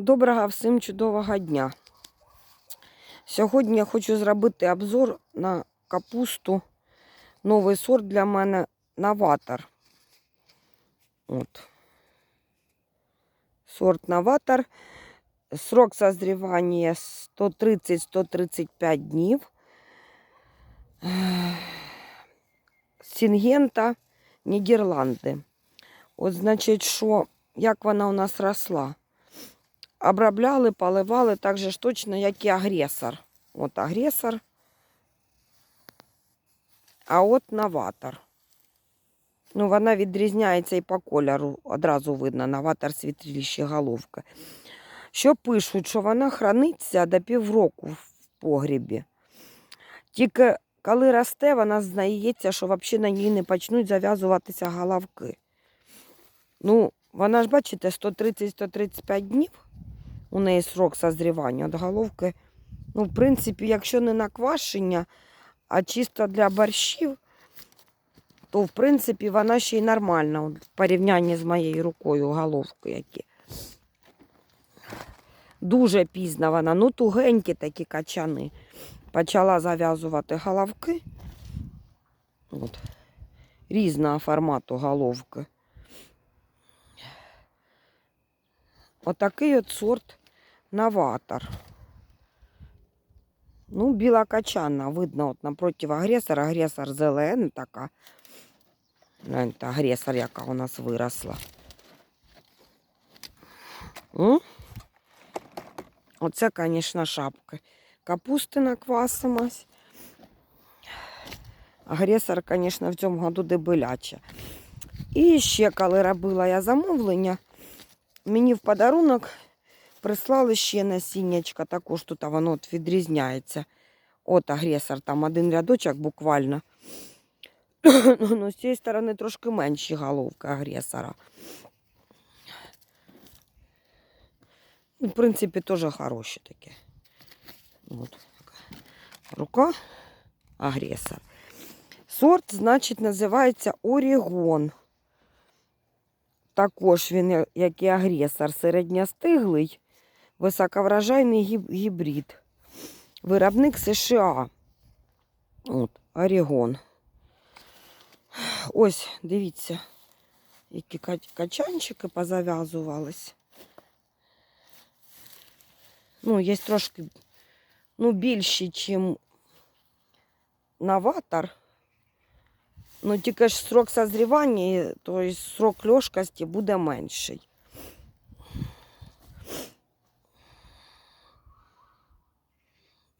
Доброго всім чудового дня. Сьогодні я хочу зробити обзор на капусту. Новий сорт для мене новатор. От. Сорт новатор. Срок созрівання 130-135 днів. Сінгента Нідерланди. От, значить, що, як вона у нас росла. Обробляли, поливали так же ж точно, як і агресор. От агресор. А от новатор. Ну, вона відрізняється і по кольору. Одразу видно, новатор світліші головка. Що пишуть, що вона храниться до півроку в погрібі. Тільки коли росте, вона знається, що взагалі на ній не почнуть зав'язуватися головки. Ну, вона ж, бачите, 130-135 днів у неї срок созрівання від головки. Ну, в принципі, якщо не на квашення, а чисто для борщів, то в принципі вона ще й нормальна в порівнянні з моєю рукою головки які. Дуже пізно вона, ну тугенькі такі качани. Почала зав'язувати головки. От. Різного формату головки. Отакий от сорт новатор. Ну, білокачана, видно, от напротив агресора. Агресор зелена така. Гляньте, агресор, яка у нас виросла. М? Оце, звісно, шапки. Капусти наквасимось. Агресор, звісно, в цьому году дебеляча. І ще, коли робила я замовлення, Мені в подарунок прислали ще насіннячка, також тут воно от відрізняється. От агресор, там один рядочок буквально. ну, з цієї сторони трошки менші головки агресора. Ну, В принципі, теж хороші такі. От. Рука агресор. Сорт, значить, називається Орігон. Також він, як і агресор, середньостиглий, високовражайний гібрид. Виробник США. От, Орігон. Ось, дивіться, які качанчики позав'язувались. Ну, є трошки ну, більші, ніж новатор. Ну, тільки ж срок созрівання, тобто срок льошкості буде менший.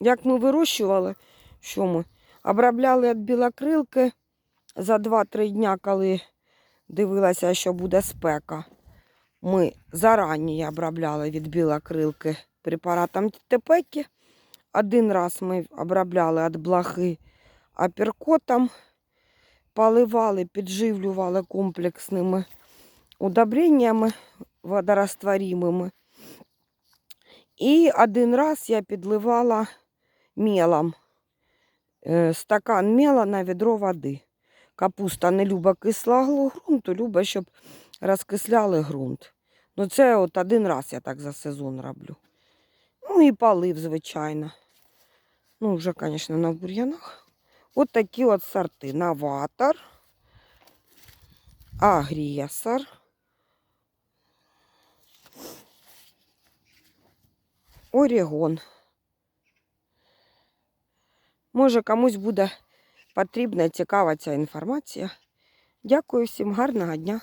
Як ми вирощували, що ми? Обробляли від білокрилки за 2-3 дня, коли дивилася, що буде спека. Ми зарані обробляли від білокрилки препаратом тепеки. Один раз ми обробляли від блохи аперкотом поливали, підживлювали комплексними удобреннями водорозтворимими. І один раз я підливала мелом. Е, Стакан мела на відро води. Капуста не любить кислого ґрунту, любить, щоб розкисляли ґрунт. Ну, це от один раз я так за сезон роблю. Ну і полив, звичайно. Ну, вже, звісно, на бур'янах. От такі от сорти. Новатор, агресор. Орігон. Може, комусь буде потрібна цікава ця інформація. Дякую всім, гарного дня.